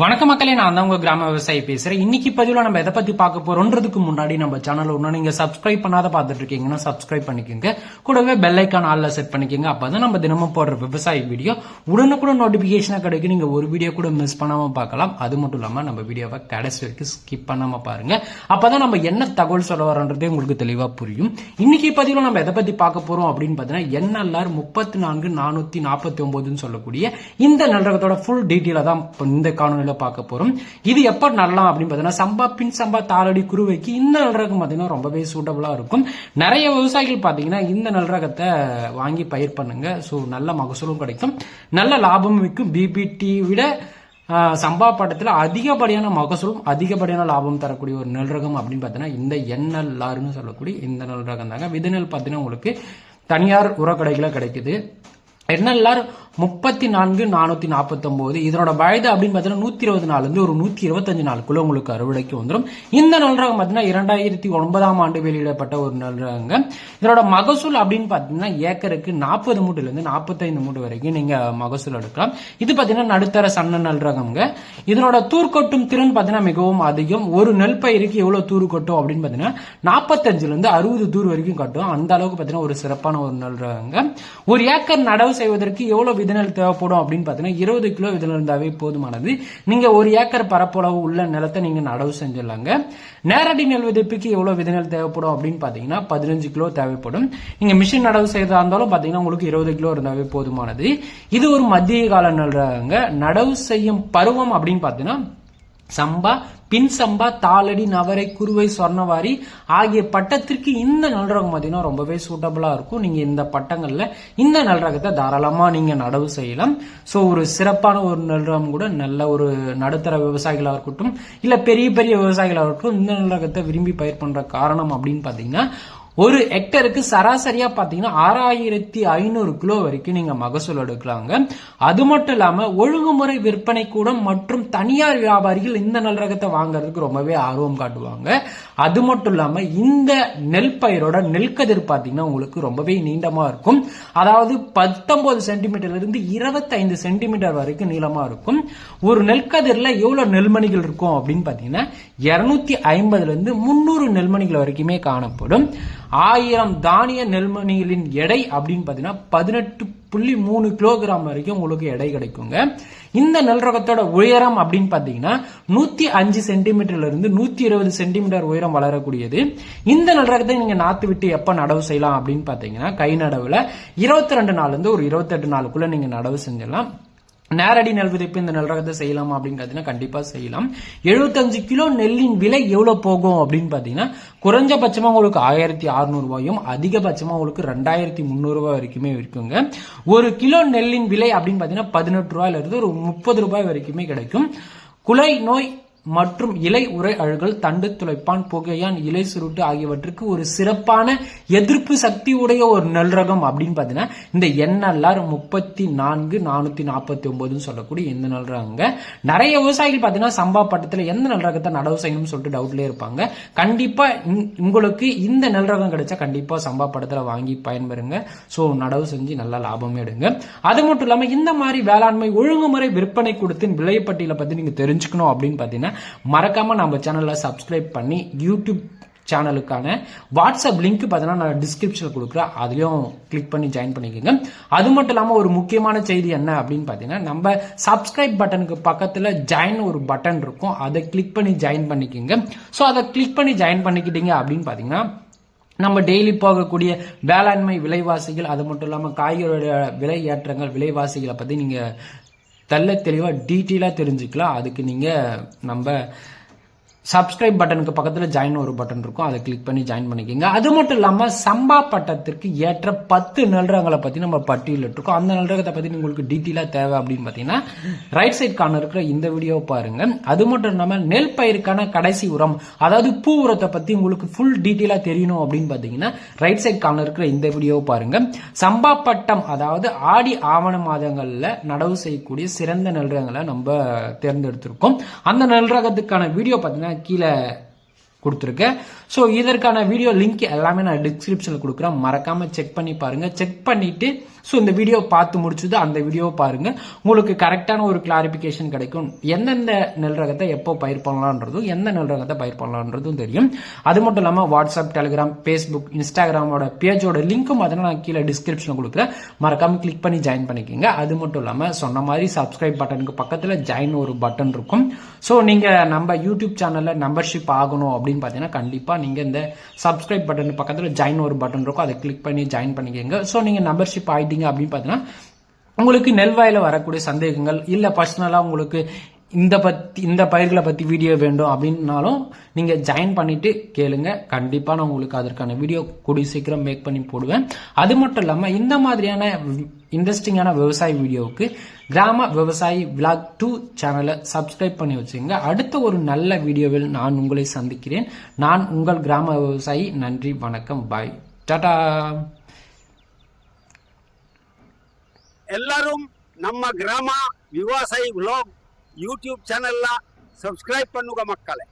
வணக்க மக்களே நான் தான் உங்க கிராம விவசாயி பேசுறேன். இன்னைக்கு பதிவில் நம்ம எதை பத்தி பார்க்க போறோன்றதுக்கு முன்னாடி நம்ம சேனல் ஒன்று நீங்க சப்ஸ்கிரைப் பண்ணாத பார்த்துட்டு இருக்கீங்கன்னா சப்ஸ்கிரைப் பண்ணிக்கோங்க. கூடவே பெல் ஐக்கான் ஆல்ல செட் பண்ணிக்கோங்க. அப்பதான் நம்ம தினமும் போடுற விவசாய வீடியோ உடனுக்குடன் நோட்டிபிகேஷனா கிடைக்கும். நீங்க ஒரு வீடியோ கூட மிஸ் பண்ணாம பார்க்கலாம். அது மட்டும் இல்லாம நம்ம வீடியோவை கடைசி வரைக்கும் ஸ்கிப் பண்ணாம பாருங்க. அப்பதான் நம்ம என்ன தகவல் சொல்ல வரோன்றதே உங்களுக்கு தெளிவா புரியும். இன்னைக்கு பதிவில் நம்ம எதை பத்தி பார்க்க போறோம் அப்படின்னு பார்த்தீங்கன்னா என்எல்ஆர் முப்பத்தி நான்கு நானூத்தி நாற்பத்தி ஒன்பதுன்னு சொல்லக்கூடிய இந்த நல்லரகத்தோட ஃபுல் டீட்டெயில தான் இந்த இந்த வானிலை பார்க்க போறோம். இது எப்ப நடலாம் அப்படின்னு பார்த்தீங்கன்னா சம்பா பின் சம்பா தாளடி குருவைக்கு இந்த நல்லரகம் பார்த்தீங்கன்னா ரொம்பவே சூட்டபிளா இருக்கும். நிறைய விவசாயிகள் பார்த்தீங்கன்னா இந்த நல்லரகத்தை வாங்கி பயிர் பண்ணுங்க. ஸோ நல்ல மகசூலும் கிடைக்கும். நல்ல லாபமும் விற்கும். பிபிடி விட ஆஹ், சம்பா பட்டத்தில் அதிகப்படியான மகசூலும் அதிகப்படியான லாபம் தரக்கூடிய ஒரு நெல் ரகம் அப்படின்னு பார்த்தீங்கன்னா இந்த என்எல்ஆர்னு சொல்லக்கூடிய இந்த நெல் ரகம் தாங்க விதநெல் பார்த்தீங்கன்னா உங்களுக்கு தனியார் உரக்கடைகளை கிடைக்குது. என்எல்ஆர் முப்பத்தி நான்கு நானூத்தி நாற்பத்தி ஒன்பது இதனோட வயது அப்படின்னு பார்த்தீங்கன்னா நூத்தி இருபது நாள்ல இருந்து ஒரு நூத்தி இருபத்தஞ்சு நாளுக்குள்ள உங்களுக்கு அறுவடைக்கு வந்துடும் இந்த நல்ரகம் பார்த்தீங்கன்னா இரண்டாயிரத்தி ஒன்பதாம் ஆண்டு வெளியிடப்பட்ட ஒரு நூலகங்க இதனோட மகசூல் அப்படின்னு பார்த்தீங்கன்னா ஏக்கருக்கு நாற்பது மூட்டுல இருந்து நாற்பத்தைந்து மூட்டு வரைக்கும் நீங்க மகசூல் எடுக்கலாம். இது பார்த்தீங்கன்னா நடுத்தர சன்ன நல்ரகம்ங்க இதனோட தூர் கொட்டும் திறன் பார்த்தீங்கன்னா மிகவும் அதிகம். ஒரு நெல் பயிருக்கு எவ்வளவு தூர் கொட்டும் அப்படின்னு பார்த்தீங்கன்னா நாற்பத்தஞ்சுல இருந்து அறுபது தூர் வரைக்கும் கட்டும். அந்த அளவுக்கு பார்த்தீங்கன்னா ஒரு சிறப்பான ஒரு நெல் ஒரு ஏக்கர் நடவு செய்வதற்கு எவ்வளவு விதைநெல் தேவைப்படும் அப்படின்னு பார்த்தீங்கன்னா இருபது கிலோ விதநெல் இருந்தாவே போதுமானது. நீங்கள் ஒரு ஏக்கர் பரப்பளவு உள்ள நிலத்தை நீங்கள் நடவு செஞ்சிடலாங்க. நேரடி நெல் விதைப்புக்கு எவ்வளோ விதநெல் தேவைப்படும் அப்படின்னு பார்த்தீங்கன்னா பதினஞ்சு கிலோ தேவைப்படும். நீங்கள் மிஷின் நடவு செய்யறதா இருந்தாலும் பார்த்தீங்கன்னா உங்களுக்கு இருபது கிலோ இருந்தாவே போதுமானது. இது ஒரு மத்திய கால நெல்றாங்க. நடவு செய்யும் பருவம் அப்படின்னு பார்த்தீங்கன்னா சம்பா பின் சம்பா தாளடி நவரை குருவை சொர்ணவாரி ஆகிய பட்டத்திற்கு இந்த நல்ரகம் பார்த்தீங்கன்னா ரொம்பவே சூட்டபிளா இருக்கும். நீங்க இந்த பட்டங்கள்ல இந்த நல்ரகத்தை தாராளமா நீங்க நடவு செய்யலாம். ஸோ ஒரு சிறப்பான ஒரு நல்ரகம் கூட நல்ல ஒரு நடுத்தர விவசாயிகளாக இருக்கட்டும் இல்ல பெரிய பெரிய விவசாயிகளாக இருக்கட்டும் இந்த நல்ரகத்தை விரும்பி பயிர் பண்ற காரணம் அப்படின்னு பாத்தீங்கன்னா ஒரு ஹெக்டருக்கு சராசரியா பாத்தீங்கன்னா ஆறாயிரத்தி ஐநூறு கிலோ வரைக்கும் நீங்க மகசூல் எடுக்கலாங்க. அது மட்டும் இல்லாம ஒழுங்குமுறை விற்பனை கூடம் மற்றும் தனியார் வியாபாரிகள் இந்த நெல் ரகத்தை வாங்குறதுக்கு ரொம்பவே ஆர்வம் காட்டுவாங்க. அது மட்டும் இல்லாம இந்த நெல் பயிரோட நெல்கதிர் பாத்தீங்கன்னா உங்களுக்கு ரொம்பவே நீண்டமா இருக்கும். அதாவது பத்தொன்பது சென்டிமீட்டர்ல இருந்து இருபத்தைந்து சென்டிமீட்டர் வரைக்கும் நீளமா இருக்கும். ஒரு நெல்கதிர்ல எவ்வளவு நெல்மணிகள் இருக்கும் அப்படின்னு பாத்தீங்கன்னா இருநூத்தி ஐம்பதுல இருந்து முன்னூறு நெல்மணிகள் வரைக்குமே காணப்படும். ஆயிரம் தானிய நெல்மணிகளின் எடை அப்படின்னு பார்த்தீங்கன்னா பதினெட்டு புள்ளி மூணு கிலோகிராம் வரைக்கும் உங்களுக்கு எடை கிடைக்குங்க. இந்த நெல் ரகத்தோட உயரம் அப்படின்னு பார்த்தீங்கன்னா நூத்தி அஞ்சு சென்டிமீட்டர்ல இருந்து நூத்தி இருபது சென்டிமீட்டர் உயரம் வளரக்கூடியது. இந்த நெல் ரகத்தை நீங்க நாத்து விட்டு எப்ப நடவு செய்யலாம் அப்படின்னு பார்த்தீங்கன்னா கை நடவுல இருபத்தி ரெண்டு நாள்லேருந்து ஒரு இருபத்தெட்டு நாளுக்குள்ள நீங்க நடவு செஞ்சிடலாம். நேரடி நெல் விதைப்பு இந்த நெல் ரகத்தை செய்யலாமா அப்படின்னு பார்த்தீங்கன்னா கண்டிப்பா செய்யலாம். எழுபத்தஞ்சு கிலோ நெல்லின் விலை எவ்வளவு போகும் அப்படின்னு பார்த்தீங்கன்னா குறைஞ்சபட்சமா உங்களுக்கு ஆயிரத்தி அறுநூறு ரூபாயும் அதிகபட்சமா உங்களுக்கு ரெண்டாயிரத்தி முந்நூறு ரூபாய் வரைக்குமே இருக்குங்க. ஒரு கிலோ நெல்லின் விலை அப்படின்னு பார்த்தீங்கன்னா பதினெட்டு ரூபாயில இருந்து ஒரு முப்பது ரூபாய் வரைக்குமே கிடைக்கும். குலை நோய் மற்றும் இலை உரை அழுகல் தண்டு துளைப்பான் புகையான் இலை சுருட்டு ஆகியவற்றுக்கு ஒரு சிறப்பான எதிர்ப்பு சக்தி உடைய ஒரு நெல் ரகம் அப்படின்னு பார்த்தீங்கன்னா இந்த என்எல்ஆர் முப்பத்தி நான்கு நானூத்தி நாற்பத்தி ஒன்பதுன்னு சொல்லக்கூடிய இந்த நெல் ரகங்க நிறைய விவசாயிகள் பார்த்தீங்கன்னா சம்பா பட்டத்தில் எந்த நெல் ரகத்தை நடவு செய்யணும்னு சொல்லிட்டு டவுட்லேயே இருப்பாங்க. கண்டிப்பா உங்களுக்கு இந்த நெல் ரகம் கிடைச்சா கண்டிப்பா சம்பா பட்டத்தில் வாங்கி பயன்பெறுங்க. ஸோ நடவு செஞ்சு நல்லா லாபம் எடுங்க. அது மட்டும் இல்லாமல் இந்த மாதிரி வேளாண்மை ஒழுங்குமுறை விற்பனை கொடுத்து விலைப்பட்டியலை பத்தி நீங்க தெரிஞ்சுக்கணும் அப்படின்னு பாத்தீங்கன்னா மறக்காம நம்ம சேனலை சப்ஸ்கிரைப் பண்ணி யூடியூப் சேனலுக்கான வாட்ஸ்அப் லிங்க் பார்த்தீங்கன்னா நான் டிஸ்கிரிப்ஷனில் கொடுக்குறேன். அதுலேயும் கிளிக் பண்ணி ஜாயின் பண்ணிக்கோங்க. அது மட்டும் இல்லாமல் ஒரு முக்கியமான செய்தி என்ன அப்படின்னு பார்த்தீங்கன்னா நம்ம சப்ஸ்கிரைப் பட்டனுக்கு பக்கத்தில் ஜாயின் ஒரு பட்டன் இருக்கும். அதை கிளிக் பண்ணி ஜாயின் பண்ணிக்கோங்க. ஸோ அதை கிளிக் பண்ணி ஜாயின் பண்ணிக்கிட்டீங்க அப்படின்னு பார்த்தீங்கன்னா நம்ம டெய்லி போகக்கூடிய வேளாண்மை விலைவாசிகள் அது மட்டும் இல்லாமல் காய்கறியோட விலை ஏற்றங்கள் விலைவாசிகளை பற்றி நீங்கள் தெள்ள தெளிவாக டீட்டெயிலாக தெரிஞ்சுக்கலாம். அதுக்கு நீங்கள் நம்ம சப்ஸ்கிரைப் பட்டனுக்கு பக்கத்தில் ஜாயின் ஒரு பட்டன் இருக்கும். அதை கிளிக் பண்ணி ஜாயின் பண்ணிக்கோங்க. அது மட்டும் இல்லாமல் சம்பா பட்டத்திற்கு ஏற்ற பத்து நல்ரகங்களை பற்றி நம்ம பட்டியலிட்டிருக்கோம் அந்த நல்ரகத்தை பற்றி உங்களுக்கு டீட்டெயிலாக தேவை அப்படின்னு பார்த்தீங்கன்னா ரைட் சைட் கார்னர் இருக்கிற இந்த வீடியோவை பாருங்க. அது மட்டும் இல்லாமல் நெல் பயிருக்கான கடைசி உரம் அதாவது பூ உரத்தை பற்றி உங்களுக்கு ஃபுல் டீட்டெயிலாக தெரியணும் அப்படின்னு பார்த்தீங்கன்னா ரைட் சைட் கார்னர் இருக்கிற இந்த வீடியோவை பாருங்க. சம்பா பட்டம் அதாவது ஆடி ஆவண மாதங்களில் நடவு செய்யக்கூடிய சிறந்த நல்ரகங்களை நம்ம தேர்ந்தெடுத்திருக்கோம். அந்த நல்ரகத்துக்கான வீடியோ பார்த்தீங்கன்னா கீழே கொடுத்துருக்கேன் ஸோ இதற்கான வீடியோ லிங்க் எல்லாமே நான் டிஸ்கிரிப்ஷனில் கொடுக்குறேன். மறக்காம செக் பண்ணி பாருங்க. செக் பண்ணிட்டு ஸோ இந்த வீடியோ பார்த்து முடிச்சது அந்த வீடியோவை பாருங்க. உங்களுக்கு கரெக்டான ஒரு கிளாரிபிகேஷன் கிடைக்கும். எந்தெந்த நெல் ரகத்தை எப்போ பயிர் பண்ணலான்றதும் எந்த நெல் ரகத்தை பயிர் பண்ணலான்றதும் தெரியும். அது மட்டும் இல்லாமல் வாட்ஸ்அப் டெலிகிராம் ஃபேஸ்புக் இன்ஸ்டாகிராமோட பேஜோட லிங்க்கும் அதனால் நான் கீழே டிஸ்கிரிப்ஷனில் கொடுக்குறேன். மறக்காம கிளிக் பண்ணி ஜாயின் பண்ணிக்கோங்க. அது மட்டும் இல்லாமல் சொன்ன மாதிரி சப்ஸ்கிரைப் பட்டனுக்கு பக்கத்தில் ஜாயின் ஒரு பட்டன் இருக்கும். ஸோ நீங்கள் நம்ம யூடியூப் சேனலில் மெம்பர்ஷிப் ஆகணும் அப்படின்னு பார்த்தீங்கன்னா கண்டிப்பாக நீங்கள் இந்த சப்ஸ்கிரைப் பட்டன் பக்கத்தில் ஜாயின் ஒரு பட்டன் இருக்கும். அதை கிளிக் பண்ணி ஜாயின் பண்ணிக்கோங்க. ஸோ நீங்கள் மெம்பர்ஷிப் ஆயிட்டீங்க அப்படின்னு பார்த்தீங்கன்னா உங்களுக்கு நெல்வாயில் வரக்கூடிய சந்தேகங்கள் இல்லை பர்சனலாக உங்களுக்கு இந்த பற்றி இந்த பயிர்களை பற்றி வீடியோ வேண்டும் அப்படின்னாலும் நீங்கள் ஜாயின் பண்ணிவிட்டு கேளுங்க. கண்டிப்பாக நான் உங்களுக்கு அதற்கான வீடியோ கூடிய சீக்கிரம் மேக் பண்ணி போடுவேன். அது மட்டும் இல்லாமல் இந்த மாதிரியான இன்ட்ரெஸ்டிங்கான விவசாய வீடியோவுக்கு கிராம விவசாயி விளாக் டூ சேனலை சப்ஸ்கிரைப் பண்ணி வச்சுங்க அடுத்த ஒரு நல்ல வீடியோவில் நான் உங்களை சந்திக்கிறேன். நான் உங்கள் கிராம விவசாயி. நன்றி வணக்கம் பாய் டாடா எல்லாரும் நம்ம கிராம விவசாயி விலாக் ಯೂಟ್ಯೂಬ್ ಚಾನೆಲ್ ಲ ಸಬ್ಸ್ಕ್ರೈಬ್ பண்ணುಗ ಮಕ್ಕಳೇ.